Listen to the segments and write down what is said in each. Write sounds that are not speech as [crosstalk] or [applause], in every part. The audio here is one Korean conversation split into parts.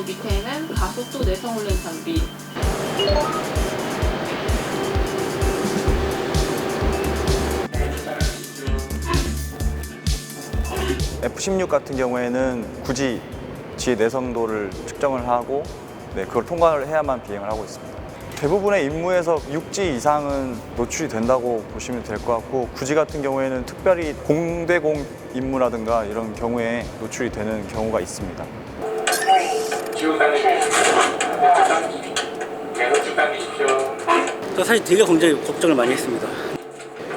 그 밑에는 가속도 내성 훈련 장비. F16 같은 경우에는 굳이 지의 내성도를 측정을 하고 네, 그걸 통과를 해야만 비행을 하고 있습니다. 대부분의 임무에서 6G 이상은 노출이 된다고 보시면 될 것 같고 구지 같은 경우에는 특별히 공대공 임무라든가 이런 경우에 노출이 되는 경우가 있습니다. 저 사실 되게 굉장히 걱정을 많이 했습니다.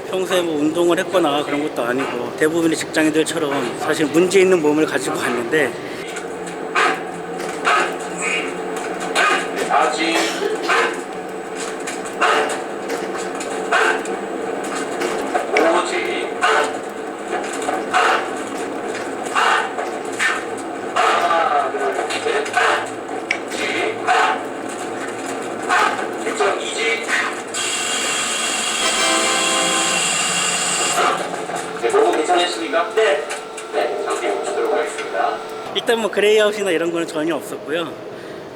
평소에 뭐 운동을 했거나 그런 것도 아니고 대부분의 직장인들처럼 사실 문제 있는 몸을 가지고 갔는데 괜찮으십니까? 네. 네, 장비 멈추도록 하겠습니다. 일단 뭐 그레이아웃이나 이런 거는 전혀 없었고요.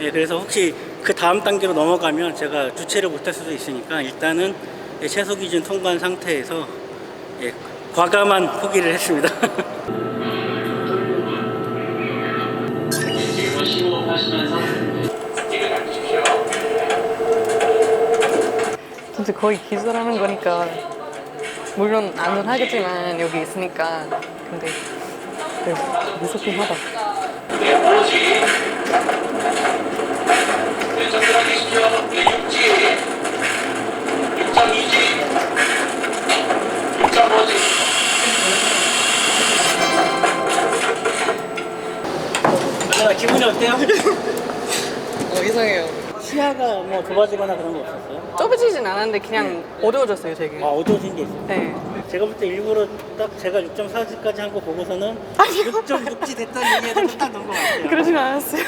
예, 그래서 혹시 그 다음 단계로 넘어가면 제가 주체를 못할 수도 있으니까 일단은 예, 최소 기준 통과한 상태에서 예, 과감한 포기를 했습니다. 지금 스틱을. 진짜 거의 기술하는 거니까 물론 안는 하겠지만 여기 있으니까 근데 그래, 무섭긴 하다. 네. 네. 네. 야, 기분이 어때요? [laughs] 어 이상해요. 시야가 뭐 좁아지거나 그런 거 없었어요? 좁아지진 않았는데 그냥 어두워졌어요 되게. 아, 어두워진 게 있어요. 네. 제가 볼 때 일부러 딱 제가 6.4G까지 한 거 보고서는 6.6G 됐다는 얘기에서 딱 넣은 것 같아요. [laughs] 그러진 않았어요.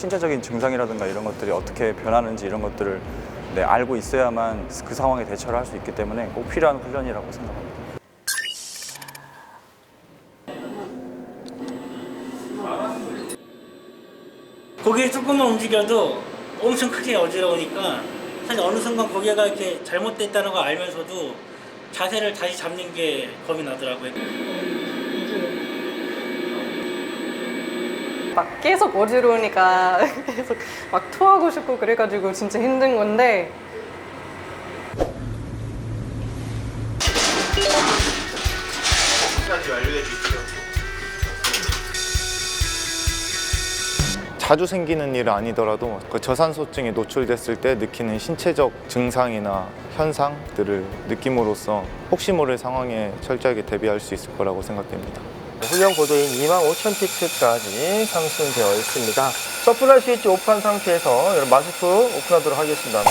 신체적인 증상이라든가 이런 것들이 어떻게 변하는지 이런 것들을 네, 알고 있어야만 그 상황에 대처를 할 수 있기 때문에 꼭 필요한 훈련이라고 생각합니다. 고개를 조금만 움직여도 엄청 크게 어지러우니까 사실 어느 순간 고개가 이렇게 잘못됐다는 걸 알면서도 자세를 다시 잡는 게 겁이 나더라고요. 막 계속 어지러우니까 [laughs] 계속 막 토하고 싶고 그래가지고 진짜 힘든 건데 자주 생기는 일은 아니더라도 그 저산소증에 노출됐을 때 느끼는 신체적 증상이나 현상들을 느낌으로써 혹시 모를 상황에 철저하게 대비할 수 있을 거라고 생각됩니다. 훈련 고도인 25,000피트까지 상승되어 있습니다. 서플라이 스위치 오프한 상태에서 여러분 마스크 오픈하도록 하겠습니다.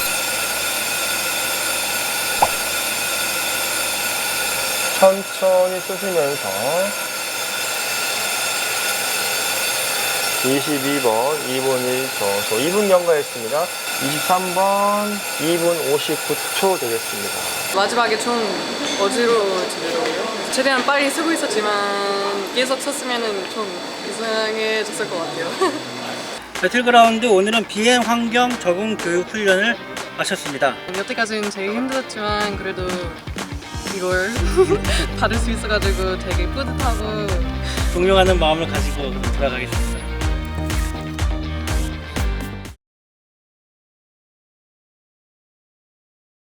천천히 쓰시면서 22번 2분 1초 저 2분 경과했습니다. 23번 2분 59초 되겠습니다. 마지막에 좀 어지러워지더라고요. 최대한 빨리 쓰고 있었지만 계속 쳤으면은 좀 이상해졌을 것 같아요. [laughs] 배틀그라운드 오늘은 비행 환경 적응 교육 훈련을 마쳤습니다. 여태까지는 제일 힘들었지만 그래도 이걸 [laughs] 받을 수 있어가지고 되게 뿌듯하고 존경하는 마음을 가지고 돌아가겠습니다.